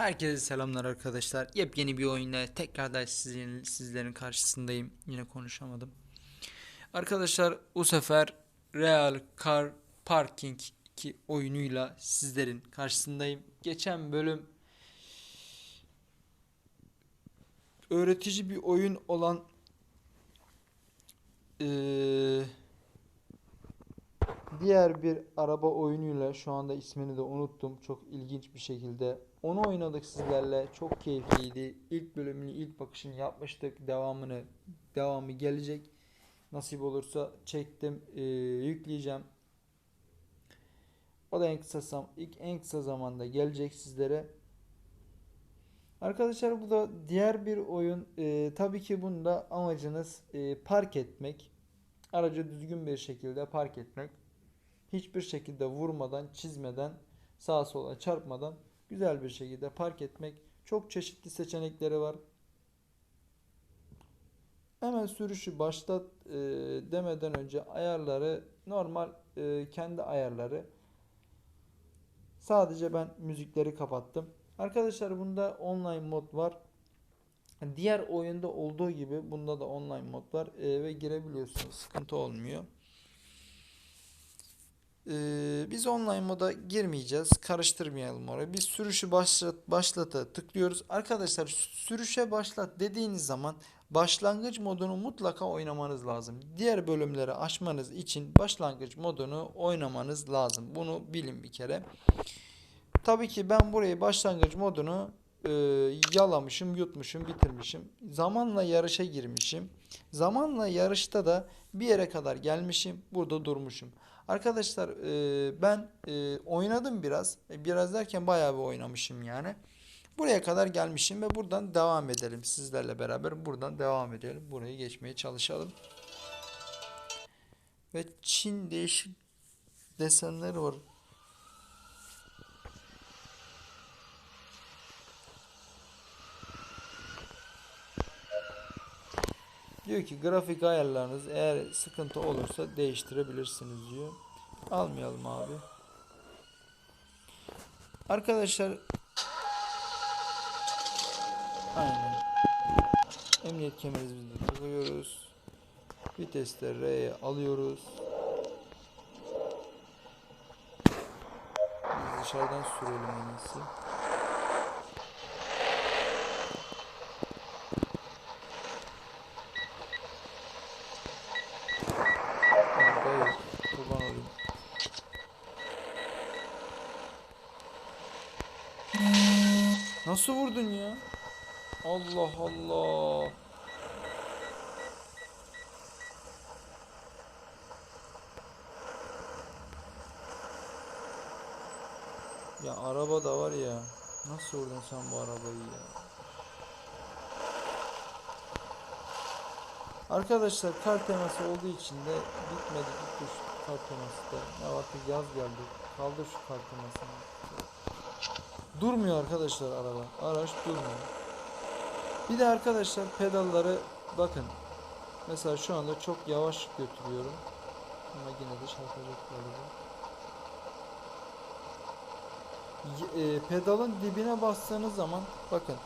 Herkese selamlar arkadaşlar. Yepyeni bir oyunda tekrardan sizin, sizlerin karşısındayım. Yine konuşamadım. Arkadaşlar bu sefer Real Car Parking 2 oyunuyla sizlerin karşısındayım. Geçen bölüm öğretici bir oyun olan eee, diğer bir araba oyunuyla şu anda ismini de unuttum. Çok ilginç bir şekilde onu oynadık sizlerle. Çok keyifliydi. İlk bölümünü, ilk bakışını yapmıştık. Devamını, devamı gelecek. Nasip olursa çektim, eee, yükleyeceğim. O da en kısa ilk en kısa zamanda gelecek sizlere. Arkadaşlar bu da diğer bir oyun. Eee, tabii ki bunda amacınız eee, park etmek. Aracı düzgün bir şekilde park etmek. Hiçbir şekilde vurmadan, çizmeden, sağa sola çarpmadan güzel bir şekilde park etmek. Çok çeşitli seçenekleri var. Hemen sürüşü başlat e, demeden önce ayarları normal e, kendi ayarları. Sadece ben müzikleri kapattım. Arkadaşlar bunda online mod var. Diğer oyunda olduğu gibi bunda da online mod var e, ve girebiliyorsunuz. Sıkıntı olmuyor. Ee, biz online moda girmeyeceğiz. Karıştırmayalım orayı. Biz sürüşü başlat, başlata tıklıyoruz. Arkadaşlar sürüşe başlat dediğiniz zaman başlangıç modunu mutlaka oynamanız lazım. Diğer bölümleri aşmanız için başlangıç modunu oynamanız lazım. Bunu bilin bir kere. Tabii ki ben burayı başlangıç modunu e, yalamışım, yutmuşum, bitirmişim. Zamanla yarışa girmişim. Zamanla yarışta da bir yere kadar gelmişim. Burada durmuşum. Arkadaşlar e, ben e, oynadım biraz. E, Biraz derken bayağı bir oynamışım yani. Buraya kadar gelmişim ve buradan devam edelim. Sizlerle beraber buradan devam edelim. Burayı geçmeye çalışalım. Ve Çin değişik desenleri var. Diyor ki grafik ayarlarınız eğer sıkıntı olursa değiştirebilirsiniz diyor. Almayalım abi. Arkadaşlar Aynen. Emniyet kemerimizi takıyoruz. Vitesleri R'ye alıyoruz. Biz dışarıdan sürelim en. Nasıl vurdun ya? Allah Allah. Ya araba da var ya. Nasıl vurdun sen bu arabayı ya? Arkadaşlar kar teması olduğu için de bitmedi gitti şu kar teması da. Ya bakın yaz geldi. Kaldır şu kar temasını. Durmuyor arkadaşlar araba. Araç durmuyor. Bir de arkadaşlar pedalları bakın. Mesela şu anda çok yavaş götürüyorum. Ama yine de çarpacak galiba. E, pedalın dibine bastığınız zaman bakın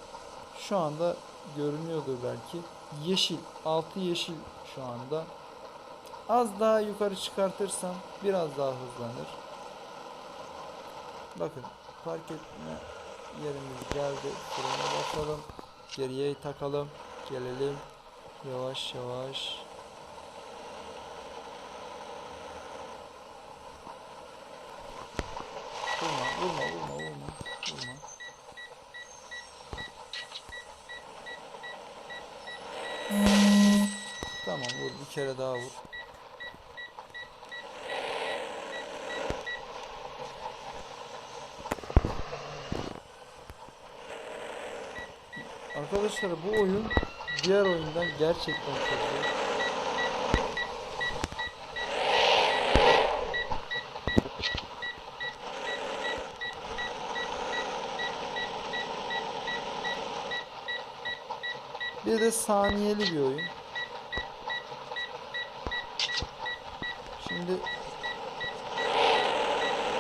şu anda görünüyordur belki. Yeşil, altı yeşil şu anda. Az daha yukarı çıkartırsam biraz daha hızlanır. Bakın park etme yerimiz geldi. Frene basalım. Geriye takalım. Gelelim. Yavaş yavaş. Vurma, vurma, vurma, vurma. Vurma. Tamam vur. Bir kere daha vur. Arkadaşlar bu oyun diğer oyundan gerçekten çok zor. Bir de saniyeli bir oyun. Şimdi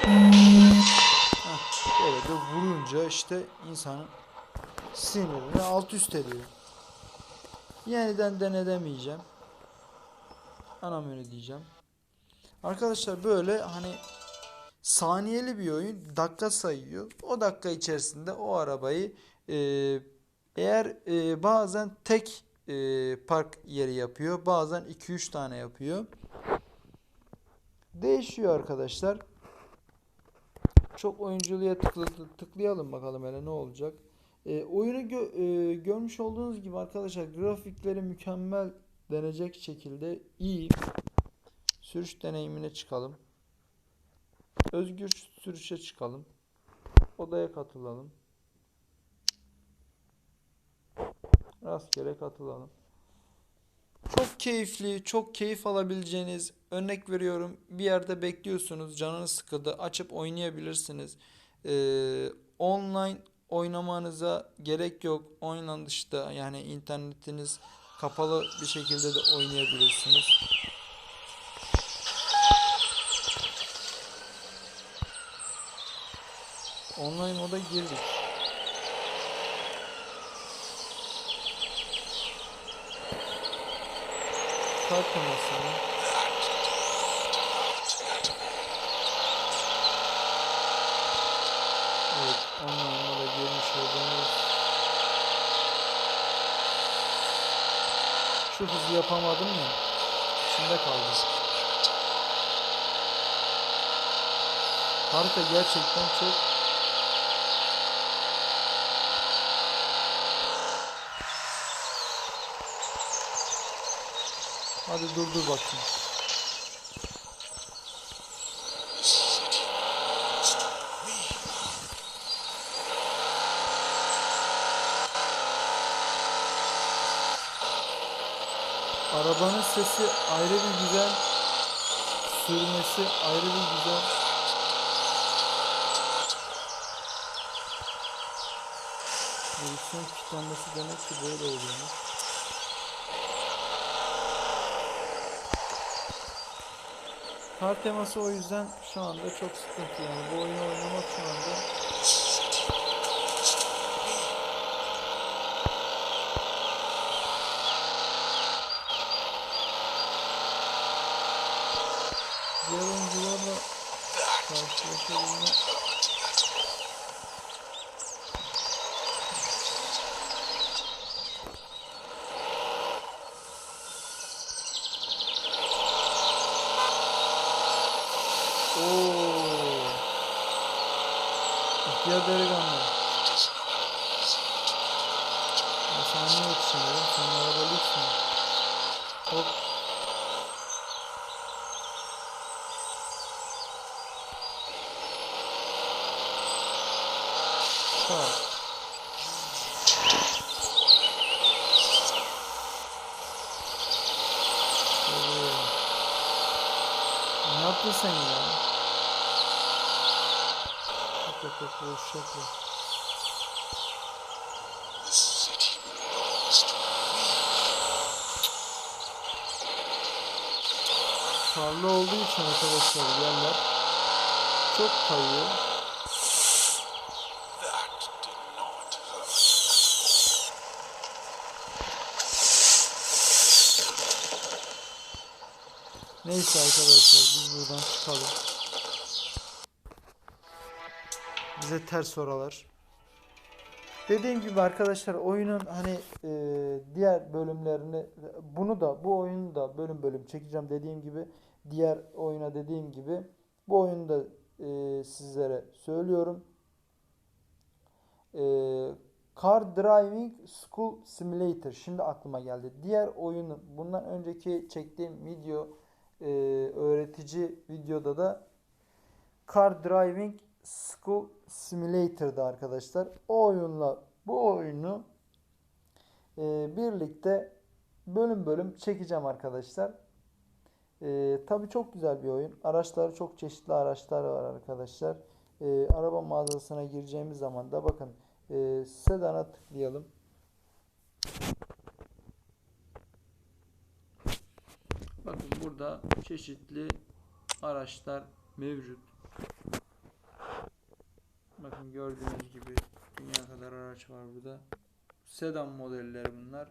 Heh, böyle de vurunca işte insanın sinirini alt üst ediyor. Yeniden denedemeyeceğim. Ana menü diyeceğim. Arkadaşlar böyle hani saniyeli bir oyun dakika sayıyor. O dakika içerisinde o arabayı e, eğer e, bazen tek e, park yeri yapıyor. Bazen 2-3 tane yapıyor. Değişiyor arkadaşlar. Çok oyunculuğa tıkla, tıklayalım bakalım hele ne olacak. E, oyunu gö- e, görmüş olduğunuz gibi arkadaşlar grafikleri mükemmel denecek şekilde iyi. Sürüş deneyimine çıkalım. Özgür sürüşe çıkalım. Odaya katılalım. Rastgele katılalım. Çok keyifli, çok keyif alabileceğiniz, örnek veriyorum bir yerde bekliyorsunuz, canınız sıkıldı, açıp oynayabilirsiniz. Ee, online oynamanıza gerek yok. Oynan dışında yani internetiniz kapalı bir şekilde de oynayabilirsiniz. Online moda girdik. Kart temasını. Evet, online şu hızı yapamadım ya. İçinde kaldı. Harita gerçekten çok Hadi dur dur bakayım. Arabanın sesi ayrı bir güzel. Sürmesi ayrı bir güzel. Direksiyon kilitlenmesi demek ki böyle oluyormuş. Kar teması o yüzden şu anda çok sıkıntı yani bu oyunu oynamak şu anda İhtiyar delikanlı. Ya sen niye yetişemiyorsun? Sen araba lüks mü? Hop. Tamam. Oo. Ne yaptın sen ya? Yapma. Karlı olduğu için arkadaşlar yerler çok kayıyor. Neyse arkadaşlar biz buradan çıkalım. Bize ters oralar. Dediğim gibi arkadaşlar oyunun hani e, diğer bölümlerini bunu da bu oyunu da bölüm bölüm çekeceğim dediğim gibi diğer oyuna dediğim gibi bu oyunu da e, sizlere söylüyorum. E, Car Driving School Simulator şimdi aklıma geldi. Diğer oyunu bundan önceki çektiğim video e, öğretici videoda da Car Driving School Simulator'da arkadaşlar. O oyunla bu oyunu e, birlikte bölüm bölüm çekeceğim arkadaşlar. E, tabii çok güzel bir oyun. Araçları çok çeşitli araçlar var arkadaşlar. E, araba mağazasına gireceğimiz zaman da bakın e, sedana tıklayalım. Bakın burada çeşitli araçlar mevcut. Bakın gördüğünüz gibi dünya kadar araç var burada. Sedan modelleri bunlar.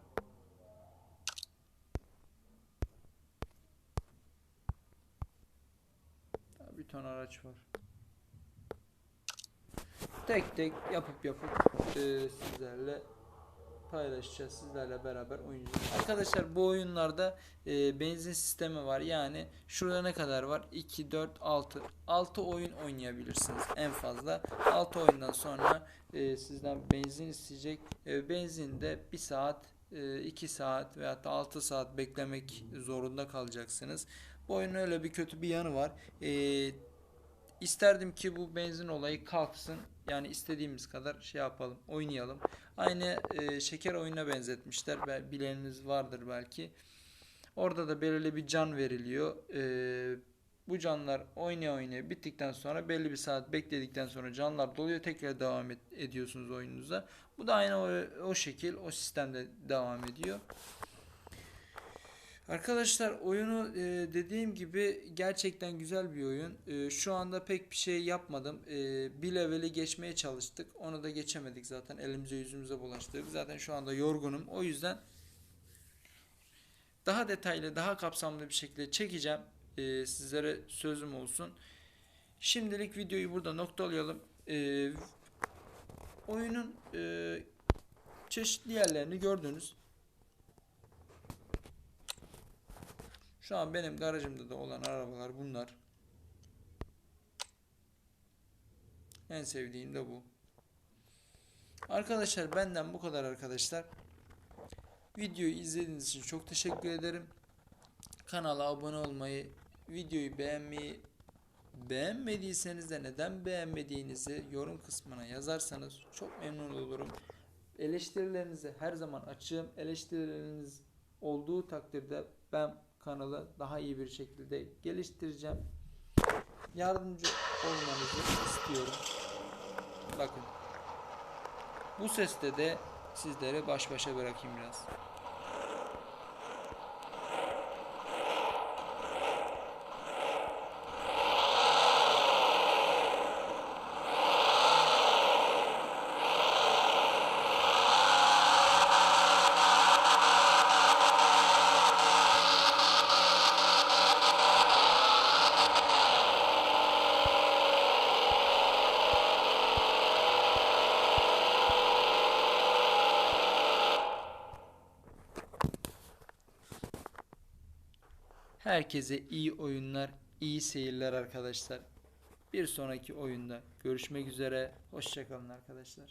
Bir ton araç var. Tek tek yapıp yapıp eee, sizlerle paylaşacağız. Sizlerle beraber oynayacağız. Arkadaşlar bu oyunlarda eee, benzin sistemi var. Yani şurada ne kadar var? 2, 4, 6. 6 oyun oynayabilirsiniz en fazla. 6 oyundan sonra eee, sizden benzin isteyecek. Eee, benzin de 1 saat, 2 saat veya da 6 saat beklemek zorunda kalacaksınız. Bu oyunun öyle bir kötü bir yanı var. Eee İsterdim ki bu benzin olayı kalksın. Yani istediğimiz kadar şey yapalım, oynayalım. Aynı e, şeker oyununa benzetmişler. Bileniniz vardır belki. Orada da belirli bir can veriliyor. E, bu canlar oynaya oynaya bittikten sonra belli bir saat bekledikten sonra canlar doluyor. Tekrar devam et- ediyorsunuz oyununuza. Bu da aynı o, o şekil, o sistemde devam ediyor. Arkadaşlar oyunu e, dediğim gibi gerçekten güzel bir oyun. E, şu anda pek bir şey yapmadım. E, bir leveli geçmeye çalıştık. Onu da geçemedik zaten. Elimize yüzümüze bulaştırdık. Zaten şu anda yorgunum. O yüzden daha detaylı, daha kapsamlı bir şekilde çekeceğim. E, sizlere sözüm olsun. Şimdilik videoyu burada noktalayalım. E, oyunun e, çeşitli yerlerini gördünüz. Şu an benim garajımda da olan arabalar bunlar. En sevdiğim de bu. Arkadaşlar benden bu kadar arkadaşlar. Videoyu izlediğiniz için çok teşekkür ederim. Kanala abone olmayı, videoyu beğenmeyi, beğenmediyseniz de neden beğenmediğinizi yorum kısmına yazarsanız çok memnun olurum. Eleştirilerinizi her zaman açığım. Eleştirileriniz olduğu takdirde ben kanalı daha iyi bir şekilde geliştireceğim. Yardımcı olmanızı istiyorum. Bakın. Bu seste de sizlere baş başa bırakayım biraz. Herkese iyi oyunlar, iyi seyirler arkadaşlar. Bir sonraki oyunda görüşmek üzere. Hoşçakalın arkadaşlar.